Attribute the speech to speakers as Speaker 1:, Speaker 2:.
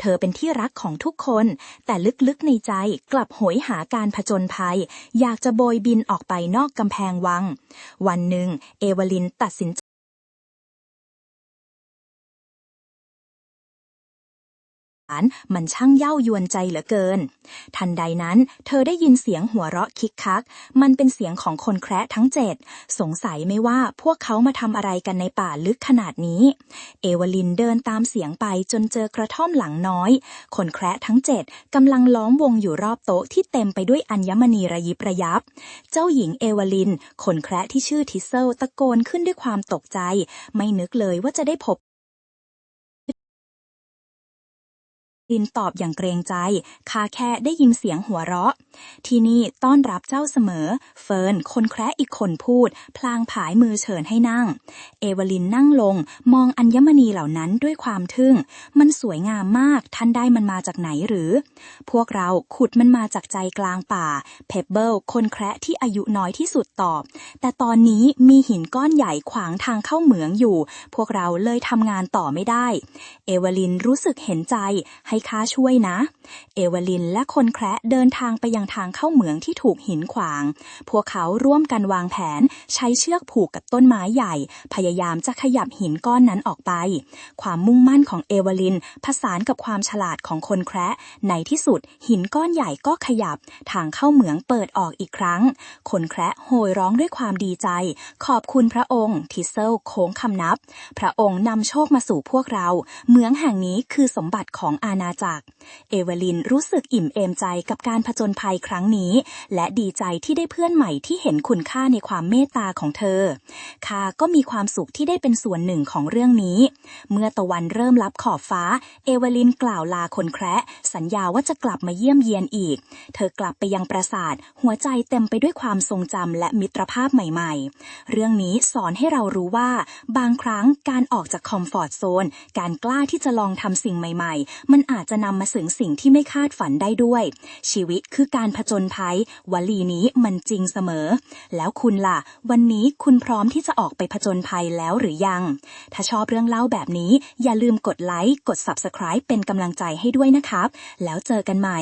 Speaker 1: เธอเป็นที่รักของทุกคน แต่ลึกๆในใจกลับโหยหาการผจญภัย อยากจะโบยบินออกไปนอกกำแพงวัง วันหนึ่ง เอเวลินตัดสินใจ มันช่างเย้ายวนใจเหลือเกิน ทันใดนั้น เธอได้ยินเสียงหัวเราะคิกคัก มันเป็นเสียงของคนแคระทั้งเจ็ด สงสัยไม่ว่าพวกเขามาทำอะไรกันในป่าลึกขนาดนี้ เอวลินเดินตามเสียงไปจนเจอกระท่อมหลังน้อย คนแคระทั้งเจ็ดกำลังล้อมวงอยู่รอบโต๊ะที่เต็มไปด้วยอัญมณีระยิบระยับ เจ้าหญิงเอวลิน คนแคระที่ชื่อทิเซลตะโกนขึ้นด้วยความตกใจ ไม่นึกเลยว่าจะได้พบ ลินตอบอย่างเกรงใจข้าแค่ได้ยินเสียงหัวเราะ ที่นี่ต้อนรับเจ้าเสมอ เฟิร์นคนแคระอีกคนพูด พลางผายมือเชิญให้นั่ง เอเวลินนั่งลง มองอัญมณีเหล่านั้นด้วยความทึ่ง มันสวยงามมากท่านได้มันมาจากไหนหรือ พวกเราขุดมันมาจากใจกลางป่า เพเบิลคนแคระที่อายุน้อยที่สุดตอบ แต่ตอนนี้มีหินก้อนใหญ่ขวางทางเข้าเหมืองอยู่ พวกเราเลยทำงานต่อไม่ได้ เอเวลินรู้สึกเห็นใจให้ข้าช่วยนะ เอเวลินและคนแคระเดินทางไปยังทางเข้าเหมืองที่ถูกหินขวาง พวกเขาร่วมกันวางแผนใช้เชือกผูกกับต้นไม้ใหญ่ พยายามจะขยับหินก้อนนั้นออกไป ความมุ่งมั่นของเอเวลิน ผสานกับความฉลาดของคนแคระในที่สุดหินก้อนใหญ่ก็ขยับ ทางเข้าเหมืองเปิดออกอีกครั้ง คนแคระโห่ร้องด้วยความดีใจ ขอบคุณพระองค์ทิเซลโค้งคำนับ พระองค์นำโชคมาสู่พวกเรา เหมืองแห่งนี้คือสมบัติของอาณาจักร เอเวลินรู้สึกอิ่มเอมใจกับการผจญภัยครั้งนี้ และดีใจที่ได้เพื่อนใหม่ที่เห็นคุณค่าในความเมตตาของเธอข้าก็มีความสุขที่ได้เป็นส่วนหนึ่งของเรื่องนี้ เมื่อตะวันเริ่มลับขอบฟ้า เอเวลินกล่าวลาคนแคระสัญญาว่าจะกลับมาเยี่ยมเยียนอีก เธอกลับไปยังปราสาท หัวใจเต็มไปด้วยความทรงจำและมิตรภาพใหม่ๆ เรื่องนี้สอนให้เรารู้ว่า บางครั้งการออกจากคอมฟอร์ตโซน การกล้าที่จะลองทำสิ่งใหม่ ๆ มันอาจจะนำมาสึงสิ่งที่ไม่คาดฝันได้ด้วย ชีวิตคือการผจญภัย วลีนี้มันจริงเสมอ แล้วคุณล่ะ วันนี้คุณพร้อมที่จะออกไปผจญภัยแล้วหรือยัง ถ้าชอบเรื่องเล่าแบบนี้ อย่าลืมกดไลค์กด Subscribe เป็นกำลังใจให้ด้วยนะครับ แล้วเจอกันใหม่